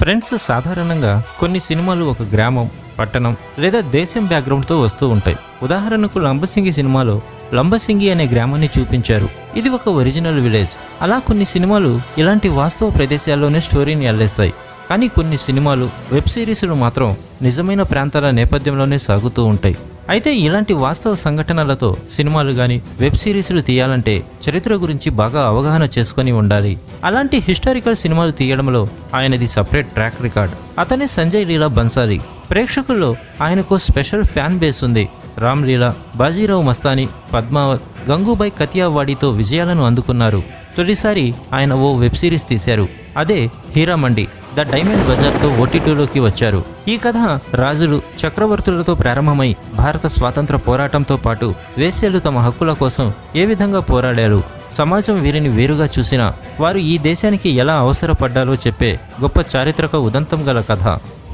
Friends సాధారణంగా కొన్ని సినిమాలు ఒక గ్రామం పట్టణం లేదా దేశం బ్యాక్గ్రౌండ్తో వస్తూ ఉంటాయి. ఉదాహరణకు లంబసింగి సినిమాలో లంబసింగి అనే గ్రామాన్ని చూపించారు. ఇది ఒక ఒరిజినల్ విలేజ్. అలా కొన్ని సినిమాలు ఇలాంటి వాస్తవ ప్రదేశాల్లోనే స్టోరీని అల్లేస్తాయి. కానీ కొన్ని సినిమాలు వెబ్ సిరీస్లు మాత్రం నిజమైన ప్రాంతాల నేపథ్యంలోనే సాగుతూ ఉంటాయి. అయితే ఇలాంటి వాస్తవ సంఘటనలతో సినిమాలు కానీ వెబ్ సిరీస్లు తీయాలంటే చరిత్ర గురించి బాగా అవగాహన చేసుకొని ఉండాలి. అలాంటి హిస్టారికల్ సినిమాలు తీయడంలో ఆయనది సపరేట్ ట్రాక్ రికార్డ్. అతనే సంజయ్ లీలా బన్సాలి ప్రేక్షకుల్లో ఆయనకు స్పెషల్ ఫ్యాన్ బేస్ ఉంది. రామ్ లీలా బాజీరావు మస్తాని పద్మావత్ గంగూబాయ్ కతియావాడితో విజయాలను అందుకున్నారు. తొలిసారి ఆయన ఓ వెబ్ సిరీస్ తీశారు. అదే హీరామండి. ద డైమండ్ బజార్తో ఓటీటీలోకి వచ్చారు. ఈ కథ రాజులు చక్రవర్తులతో ప్రారంభమై భారత స్వాతంత్ర పోరాటంతో పాటు వేశ్యలు తమ హక్కుల కోసం ఏ విధంగా పోరాడారు సమాజం వీరిని వేరుగా చూసినా వారు ఈ దేశానికి ఎలా అవసరపడ్డారో చెప్పే గొప్ప చారిత్రక ఉదంతం గల కథ.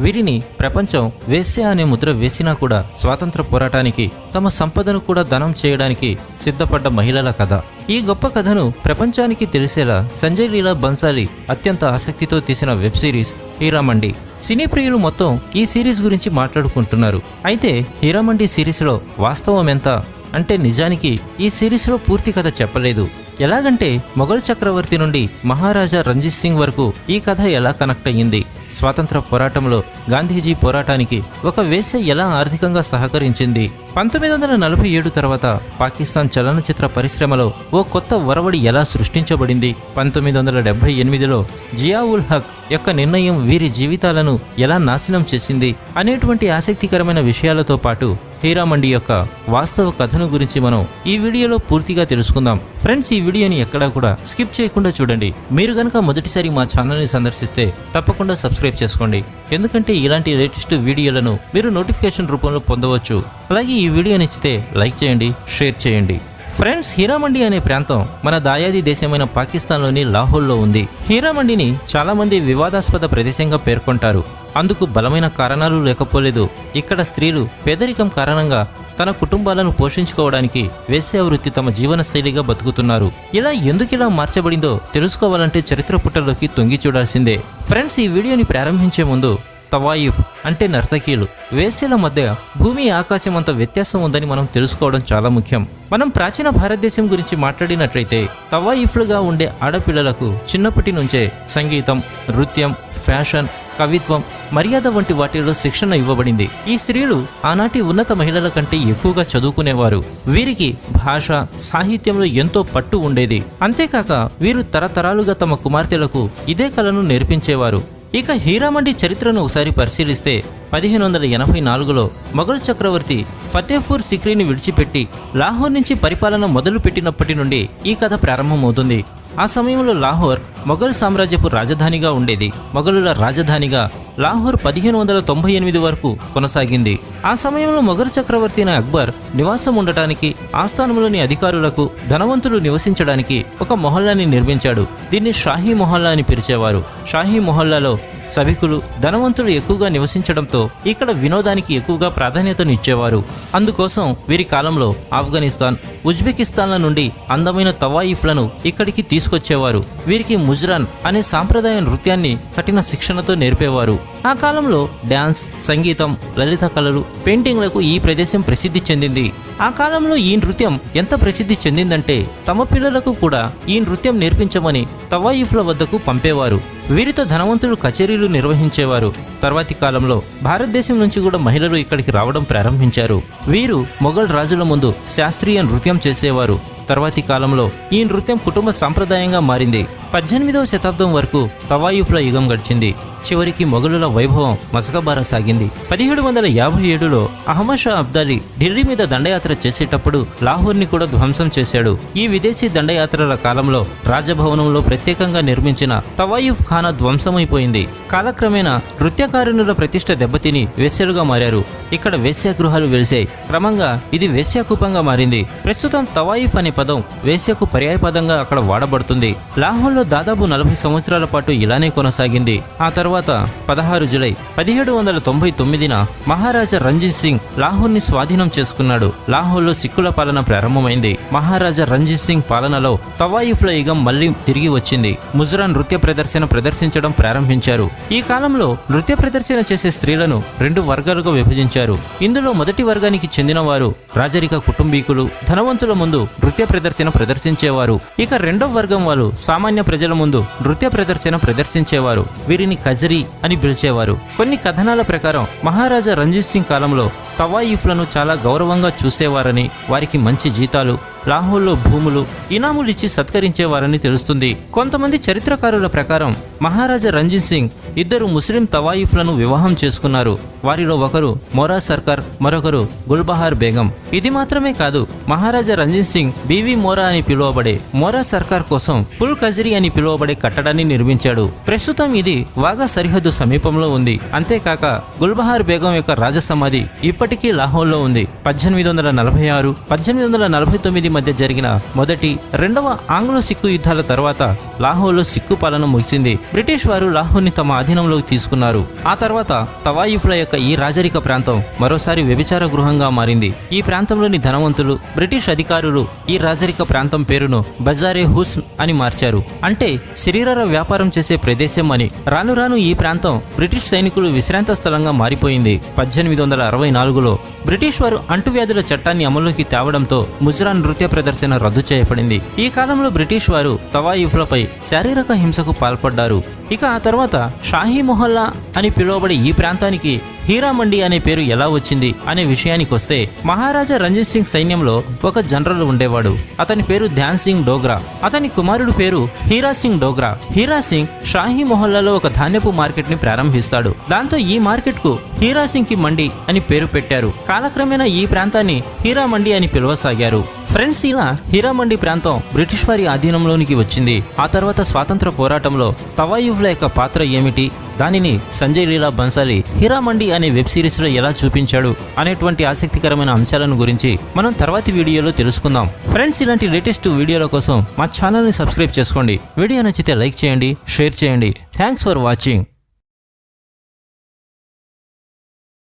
వీరిని ప్రపంచం వేశ్య అనే ముద్ర వేసినా కూడా స్వాతంత్ర పోరాటానికి తమ సంపదను కూడా ధనం చేయడానికి సిద్ధపడ్డ మహిళల కథ. ఈ గొప్ప కథను ప్రపంచానికి తెలిసేలా సంజయ్ లీలా బన్సాలి అత్యంత ఆసక్తితో తీసిన వెబ్ సిరీస్ హీరామండి. సినీ ప్రియులు మొత్తం ఈ సిరీస్ గురించి మాట్లాడుకుంటున్నారు. అయితే హీరామండి సిరీస్లో వాస్తవం ఎంత? అంటే నిజానికి ఈ సిరీస్లో పూర్తి కథ చెప్పలేదు. ఎలాగంటే మొఘల్ చక్రవర్తి నుండి మహారాజా రంజిత్ సింగ్ వరకు ఈ కథ ఎలా కనెక్ట్ అయ్యింది? స్వాతంత్ర పోరాటంలో గాంధీజీ పోరాటానికి ఒక వేశ్య ఎలా ఆర్థికంగా సహకరించింది? పంతొమ్మిది వందల నలభై ఏడు తర్వాత పాకిస్తాన్ చలనచిత్ర పరిశ్రమలో ఓ కొత్త ఒరవడి ఎలా సృష్టించబడింది? పంతొమ్మిది వందల డెబ్బై ఎనిమిదిలో జియావుల్ హక్ యొక్క నిర్ణయం వీరి జీవితాలను ఎలా నాశనం చేసింది అనేటువంటి ఆసక్తికరమైన విషయాలతో పాటు హీరామండి యొక్క వాస్తవ కథను గురించి మనం ఈ వీడియోలో పూర్తిగా తెలుసుకుందాం. ఫ్రెండ్స్ ఈ వీడియోని ఎక్కడా కూడా స్కిప్ చేయకుండా చూడండి. మీరు గనక మొదటిసారి మా ఛానల్ని సందర్శిస్తే తప్పకుండా సబ్స్క్రైబ్ చేసుకోండి. ఎందుకంటే ఇలాంటి లేటెస్ట్ వీడియోలను మీరు నోటిఫికేషన్ రూపంలో పొందవచ్చు. అలాగే ఈ వీడియో నచ్చితే లైక్ చేయండి షేర్ చేయండి. ఫ్రెండ్స్ హీరామండి అనే ప్రాంతం మన దాయాది దేశమైన పాకిస్తాన్లోని లాహోల్లో ఉంది. హీరామండిని చాలామంది వివాదాస్పద ప్రదేశంగా పేర్కొంటారు. అందుకు బలమైన కారణాలు లేకపోలేదు. ఇక్కడ స్త్రీలు పేదరికం కారణంగా తన కుటుంబాలను పోషించుకోవడానికి వేశ్యావృత్తి తమ జీవన శైలిగా బతుకుతున్నారు. ఇలా ఎందుకు ఇలా మార్చబడిందో తెలుసుకోవాలంటే చరిత్ర పుట్టలోకి తొంగి చూడాల్సిందే. ఫ్రెండ్స్ ఈ వీడియోని ప్రారంభించే ముందు తవాయిఫ్ అంటే నర్తకీలు. వేశ్యల మధ్య భూమి ఆకాశం అంత వ్యత్యాసం ఉందని మనం తెలుసుకోవడం చాలా ముఖ్యం. మనం ప్రాచీన భారతదేశం గురించి మాట్లాడినట్లయితే తవాయిఫ్లుగా ఉండే ఆడపిల్లలకు చిన్నప్పటి నుంచే సంగీతం నృత్యం ఫ్యాషన్ కవిత్వం మర్యాద వంటి వాటిలో శిక్షణ ఇవ్వబడింది. ఈ స్త్రీలు ఆనాటి ఉన్నత మహిళల కంటే ఎక్కువగా చదువుకునేవారు. వీరికి భాష సాహిత్యంలో ఎంతో పట్టు ఉండేది. అంతేకాక వీరు తరతరాలుగా తమ కుమార్తెలకు ఇదే కళను నేర్పించేవారు. ఇక హీరామండి చరిత్రను ఒకసారి పరిశీలిస్తే పదిహేను వందల ఎనభై నాలుగులో మొఘల్ చక్రవర్తి ఫతేపూర్ సిక్రీని విడిచిపెట్టి లాహోర్ నుంచి పరిపాలన మొదలుపెట్టినప్పటి నుండి ఈ కథ ప్రారంభమవుతుంది. ఆ సమయంలో లాహోర్ మొఘల్ సామ్రాజ్యపు రాజధానిగా ఉండేది. మొఘలుల రాజధానిగా లాహోర్ పదిహేను వందల తొంభై ఎనిమిది వరకు కొనసాగింది. ఆ సమయంలో మొఘల్ చక్రవర్తి అయిన అక్బర్ నివాసం ఉండటానికి ఆస్థానంలోని అధికారులకు ధనవంతులు నివసించడానికి ఒక మొహల్లాని నిర్మించాడు. దీన్ని షాహీ మొహల్లా అని పిలిచేవారు. షాహీ మొహల్లాలో సభికులు ధనవంతులు ఎక్కువగా నివసించడంతో ఇక్కడ వినోదానికి ఎక్కువగా ప్రాధాన్యతనిచ్చేవారు అందుకోసం వీరి కాలంలో ఆఫ్ఘనిస్తాన్ ఉజ్బెకిస్తాన్ల నుండి అందమైన తవాయిఫ్లను ఇక్కడికి తీసుకొచ్చేవారు. వీరికి ముజ్రాన్ అనే సాంప్రదాయ నృత్యాన్ని కఠిన శిక్షణతో నేర్పేవారు. ఆ కాలంలో డ్యాన్స్ సంగీతం లలిత కళలు పెయింటింగ్లకు ఈ ప్రదేశం ప్రసిద్ధి చెందింది. ఆ కాలంలో ఈ నృత్యం ఎంత ప్రసిద్ధి చెందిందంటే తమ పిల్లలకు కూడా ఈ నృత్యం నేర్పించమని తవాయిఫ్ల వద్దకు పంపేవారు. వీరితో ధనవంతులు కచేరీలు నిర్వహించేవారు. తర్వాతి కాలంలో భారతదేశం నుంచి కూడా మహిళలు ఇక్కడికి రావడం ప్రారంభించారు. వీరు మొఘల్ రాజుల ముందు శాస్త్రీయ నృత్యం చేసేవారు. తర్వాతి కాలంలో ఈ నృత్యం కుటుంబ సాంప్రదాయంగా మారింది. పద్దెనిమిదవ శతాబ్దం వరకు తవాయుఫ్ల యుగం గడిచింది. చివరికి మొఘలుల వైభవం మసకబార సాగింది. పదిహేడు వందల యాభై ఏడులో అహ్మద్ షా అబ్దాలి ఢిల్లీ మీద దండయాత్ర చేసేటప్పుడు లాహోర్ని కూడా ధ్వంసం చేశాడు. ఈ విదేశీ దండయాత్రల కాలంలో రాజభవనంలో ప్రత్యేకంగా నిర్మించిన తవాయిఫ్ ఖానా ధ్వంసమైపోయింది. కాలక్రమేణా నృత్యకారుణుల ప్రతిష్ట దెబ్బతిని వెస్సెలుగా మారారు. ఇక్కడ వేశ్యాగృహాలు వెలిసాయి క్రమంగా ఇది వేశ్యాకూపంగా మారింది. ప్రస్తుతం తవాయిఫ్ అనే పదం వేశ్యకు పర్యాయ పదంగా అక్కడ వాడబడుతుంది. లాహోర్లో దాదాపు నలభై సంవత్సరాల పాటు ఇలానే కొనసాగింది. ఆ తర్వాత పదహారు జులై పదిహేడు వందల తొంభై తొమ్మిదిన మహారాజా రంజిత్ సింగ్ లాహోర్ని స్వాధీనం చేసుకున్నాడు. లాహోర్లో సిక్కుల పాలన ప్రారంభమైంది. మహారాజా రంజిత్ సింగ్ పాలనలో తవాయిఫ్ల యుగం మళ్ళీ తిరిగి వచ్చింది. ముజరా నృత్య ప్రదర్శన ప్రదర్శించడం ప్రారంభించారు. ఈ కాలంలో నృత్య ప్రదర్శన చేసే స్త్రీలను రెండు వర్గాలుగా విభజించారు. ఇందులో మొదటి వర్గానికి చెందినవారు రాజరిక కుటుంబీకులు ధనవంతుల ముందు నృత్య ప్రదర్శన ప్రదర్శించేవారు. ఇక రెండవ వర్గం వాళ్ళు సామాన్య ప్రజల ముందు నృత్య ప్రదర్శన ప్రదర్శించేవారు. వీరిని కజరీ అని పిలిచేవారు. కొన్ని కథనాల ప్రకారం మహారాజా రంజిత్ సింగ్ కాలంలో తవాయిఫ్లను చాలా గౌరవంగా చూసేవారని వారికి మంచి జీతాలు లాహోర్లో భూములు ఇనాములిచ్చి సత్కరించేవారని తెలుస్తుంది. కొంతమంది చరిత్రకారుల ప్రకారం మహారాజా రంజిత్ సింగ్ ఇద్దరు ముస్లిం తవాయిఫ్లను వివాహం చేసుకున్నారు. వారిలో ఒకరు మొరా సర్కార్ మరొకరు గుల్బహార్ బేగం. ఇది మాత్రమే కాదు మహారాజా రంజిత్ సింగ్ బీవీ మోరా అని పిలువబడే మోరా సర్కార్ కోసం పుల్ కజరీ అని పిలువబడే కట్టడాన్ని నిర్మించాడు. ప్రస్తుతం ఇది వాగా సరిహద్దు సమీపంలో ఉంది. అంతేకాక గుల్బహార్ బేగం యొక్క రాజసమాధి ఇప్పటికీ లాహోర్లో ఉంది. పద్దెనిమిది వందల నలభై ఆరు పద్దెనిమిది వందల నలభై తొమ్మిది మధ్య జరిగిన మొదటి రెండవ ఆంగ్లో సిక్కు యుద్ధాల తర్వాత లాహోర్లో సిక్కు పాలన ముగిసింది. బ్రిటిష్ వారు లాహోర్ని తమ అధీనంలోకి తీసుకున్నారు. ఆ తర్వాత తవాయిఫ్ల యొక్క ఈ రాజరిక ప్రాంతం మరోసారి వ్యభిచార గృహంగా మారింది. ఈ ప్రాంతంలోని ధనవంతులు బ్రిటిష్ అధికారులు ఈ రాజరిక ప్రాంతం పేరును బజారే హుస్న్ అని మార్చారు. అంటే శరీర వ్యాపారం చేసే ప్రదేశం అని. రాను రాను ఈ ప్రాంతం బ్రిటిష్ సైనికులు విశ్రాంత స్థలంగా మారిపోయింది. పద్దెనిమిది వందల అరవై నాలుగులో బ్రిటిష్ వారు అంటువ్యాధుల చట్టాన్ని అమలులోకి తేవడంతో ముజ్రా నృత్య ప్రదర్శన రద్దు చేయబడింది. ఈ కాలంలో బ్రిటిష్ వారు తవాయిఫ్లపై శారీరక హింసకు పాల్పడ్డారు. ఇక ఆ తర్వాత షాహీ మొహల్లా అని పిలువబడే ఈ ప్రాంతానికి హీరామండి అనే పేరు ఎలా వచ్చింది అనే విషయానికి వస్తే మహారాజా రంజిత్ సింగ్ సైన్యంలో ఒక జనరల్ ఉండేవాడు. అతని పేరు ధ్యాన్ సింగ్ డోగ్రా. అతని కుమారుడు పేరు హీరా సింగ్ డోగ్రా. హీరా సింగ్ షాహీ మొహల్లాలో ఒక ధాన్యపు మార్కెట్ని ప్రారంభిస్తాడు. దాంతో ఈ మార్కెట్కు హీరా సింగ్కి మండి అని పేరు పెట్టారు. కాలక్రమేణా ఈ ప్రాంతాన్ని హీరా మండి అని పిలవసాగారు. ఫ్రెండ్స్ ఇలా హీరామండి ప్రాంతం బ్రిటిష్ వారి ఆధీనంలోనికి వచ్చింది. ఆ తర్వాత స్వాతంత్ర పోరాటంలో తవాయువ్ల యొక్క పాత్ర ఏమిటి? దానిని సంజయ్ లీలా బన్సాలి హీరామండి అనే వెబ్ సిరీస్లో ఎలా చూపించాడు? అనేటువంటి ఆసక్తికరమైన అంశాలను గురించి మనం తర్వాతి వీడియోలో తెలుసుకుందాం. ఫ్రెండ్స్ ఇలాంటి లేటెస్ట్ వీడియోల కోసం మా ఛానల్ని సబ్స్క్రైబ్ చేసుకోండి. వీడియో నచ్చితే లైక్ చేయండి షేర్ చేయండి. Thanks for watching.